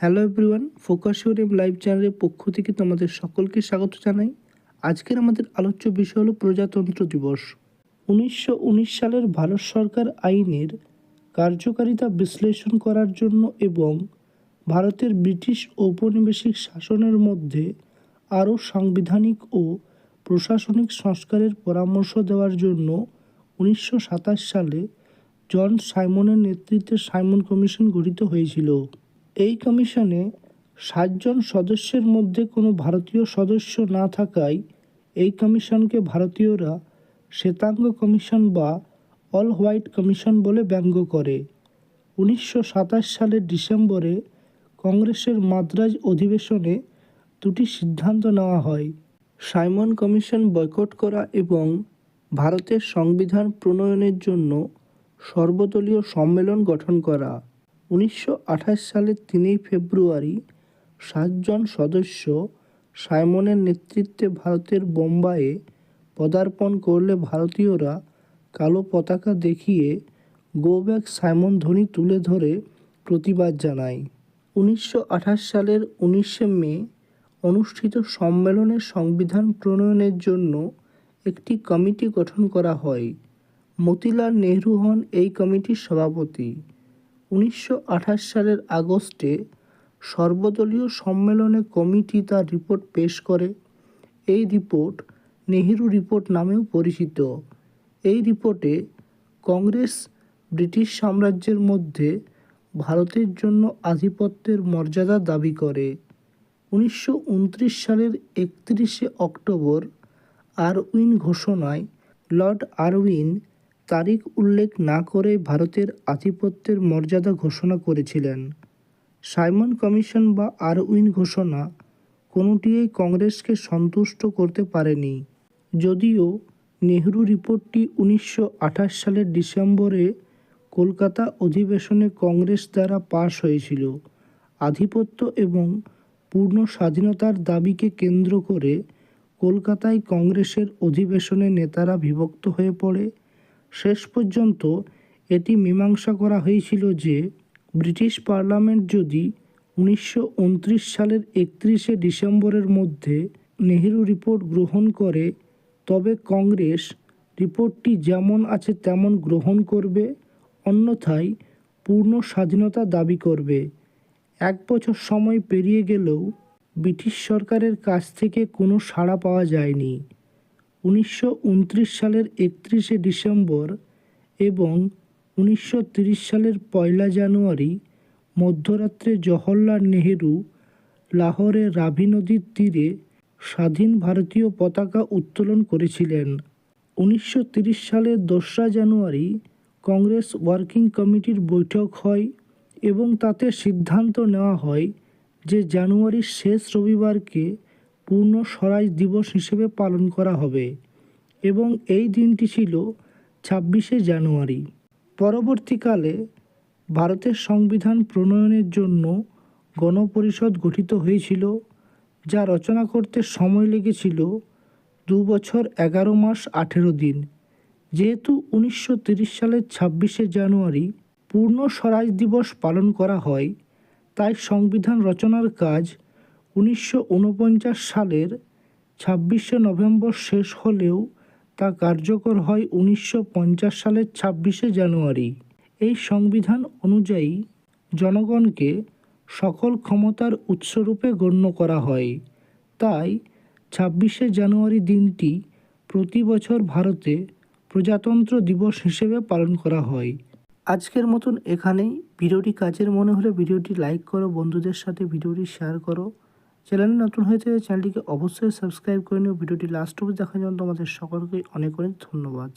Hello everyone focus ইউরিয়াম live চ্যানেলের পক্ষ থেকে তোমাদের সকলকে স্বাগত জানাই। আজকের আমাদের আলোচ্য বিষয় হলো প্রজাতন্ত্র দিবস। উনিশশো উনিশ সালের ভারত সরকার আইনের কার্যকারিতা বিশ্লেষণ করার জন্য এবং ভারতের ব্রিটিশ ঔপনিবেশিক শাসনের মধ্যে আরও সাংবিধানিক ও প্রশাসনিক সংস্কারের পরামর্শ দেওয়ার জন্য উনিশশো সাতাশ সালে জন সাইমনের নেতৃত্বে সাইমন কমিশন গঠিত হয়েছিল। এই কমিশনে সাতজন সদস্যের মধ্যে কোনো ভারতীয় সদস্য না থাকায় এই কমিশনকে ভারতীয়রা শ্বেতাঙ্গ কমিশন বা অল হোয়াইট কমিশন বলে ব্যঙ্গ করে। উনিশশো সাতাশ সালের ডিসেম্বরে কংগ্রেসের মাদ্রাজ অধিবেশনে দুটি সিদ্ধান্ত নেওয়া হয়। সাইমন কমিশন বয়কট করা এবং ভারতের সংবিধান প্রণয়নের জন্য সর্বদলীয় সম্মেলন গঠন করা। উনিশশো আঠাশ সালের তিনই ফেব্রুয়ারি সাতজন সদস্য সাইমনের নেতৃত্বে ভারতের বোম্বাইয়ে পদার্পণ করলে ভারতীয়রা কালো পতাকা দেখিয়ে গো ব্যাক সাইমন ধ্বনি তুলে ধরে প্রতিবাদ জানায়। উনিশশো আঠাশ সালের উনিশে মে অনুষ্ঠিত সম্মেলনে সংবিধান প্রণয়নের জন্য একটি কমিটি গঠন করা হয়। মতিলাল নেহরু হন এই কমিটির সভাপতি। উনিশশো আঠাশ সালের আগস্টে সর্বদলীয় সম্মেলনে কমিটি তার রিপোর্ট পেশ করে। এই রিপোর্ট নেহেরু রিপোর্ট নামেও পরিচিত। এই রিপোর্টে কংগ্রেস, ব্রিটিশ সাম্রাজ্যের মধ্যে ভারতের জন্য আধিপত্যের মর্যাদা দাবি করে। উনিশশো উনত্রিশ সালের একত্রিশে অক্টোবর আরউইন ঘোষণায় লর্ড আরউইন তারিখ উল্লেখ না করে ভারতের আধিপত্যের মর্যাদা ঘোষণা করেছিলেন। সাইমন কমিশন বা আরউইন ঘোষণা কোনোটিই কংগ্রেসকে সন্তুষ্ট করতে পারেনি। যদিও নেহরু রিপোর্টটি উনিশশো আঠাশ সালের ডিসেম্বরে কলকাতা অধিবেশনে কংগ্রেস দ্বারা পাশ হয়েছিল। আধিপত্য এবং পূর্ণ স্বাধীনতার দাবিকে কেন্দ্র করে কলকাতায় কংগ্রেসের অধিবেশনে নেতারা বিভক্ত হয়ে পড়ে। শেষ পর্যন্ত এটি মীমাংসা করা হয়েছিল যে ব্রিটিশ পার্লামেন্ট যদি উনিশশো উনত্রিশ সালের একত্রিশে ডিসেম্বরের মধ্যে নেহেরু রিপোর্ট গ্রহণ করে, তবে কংগ্রেস রিপোর্টটি যেমন আছে তেমন গ্রহণ করবে, অন্যথায় পূর্ণ স্বাধীনতা দাবি করবে। এক বছর সময় পেরিয়ে গেলেও ব্রিটিশ সরকারের কাছ থেকে কোনো সাড়া পাওয়া যায়নি। উনিশশো উনত্রিশ সালের একত্রিশে ডিসেম্বর এবং উনিশশো সালের পয়লা জানুয়ারি মধ্যরাত্রে জওহরলাল নেহেরু লাহোরে রাভি নদীর তীরে স্বাধীন ভারতীয় পতাকা উত্তোলন করেছিলেন। উনিশশো সালের দোসরা জানুয়ারি কংগ্রেস ওয়ার্কিং কমিটির বৈঠক হয় এবং তাতে সিদ্ধান্ত নেওয়া হয় যে জানুয়ারির শেষ রবিবারকে পূর্ণ স্বরাজ দিবস হিসেবে পালন করা হবে এবং এই দিনটি ছিল ছাব্বিশে জানুয়ারি। পরবর্তীকালে ভারতের সংবিধান প্রণয়নের জন্য গণপরিষদ গঠিত হয়েছিল, যা রচনা করতে সময় লেগেছিল দু বছর এগারো মাস আঠেরো দিন। যেহেতু উনিশশো তিরিশ সালের ছাব্বিশে জানুয়ারি পূর্ণ স্বরাজ দিবস পালন করা হয়, তাই সংবিধান রচনার কাজ উনিশশো উনপঞ্চাশ সালের ছাব্বিশে নভেম্বর শেষ হলেও তা কার্যকর হয় উনিশশো পঞ্চাশ সালের ছাব্বিশে জানুয়ারি। এই সংবিধান অনুযায়ী জনগণকে সকল ক্ষমতার উৎসরূপে গণ্য করা হয়। তাই ছাব্বিশে জানুয়ারি দিনটি প্রতি বছর ভারতে প্রজাতন্ত্র দিবস হিসেবে পালন করা হয়। আজকের মতন এখানেই। ভিডিওটি কাজের মনে হলে ভিডিওটি লাইক করো, বন্ধুদের সাথে ভিডিওটি শেয়ার করো। চ্যানেল নতুন হয়েছে, চ্যানেলটিকে অবশ্যই সাবস্ক্রাইব করে নিও। ভিডিওটি লাস্ট অবধি দেখার জন্য তোমাদের সকলকে অনেক অনেক ধন্যবাদ।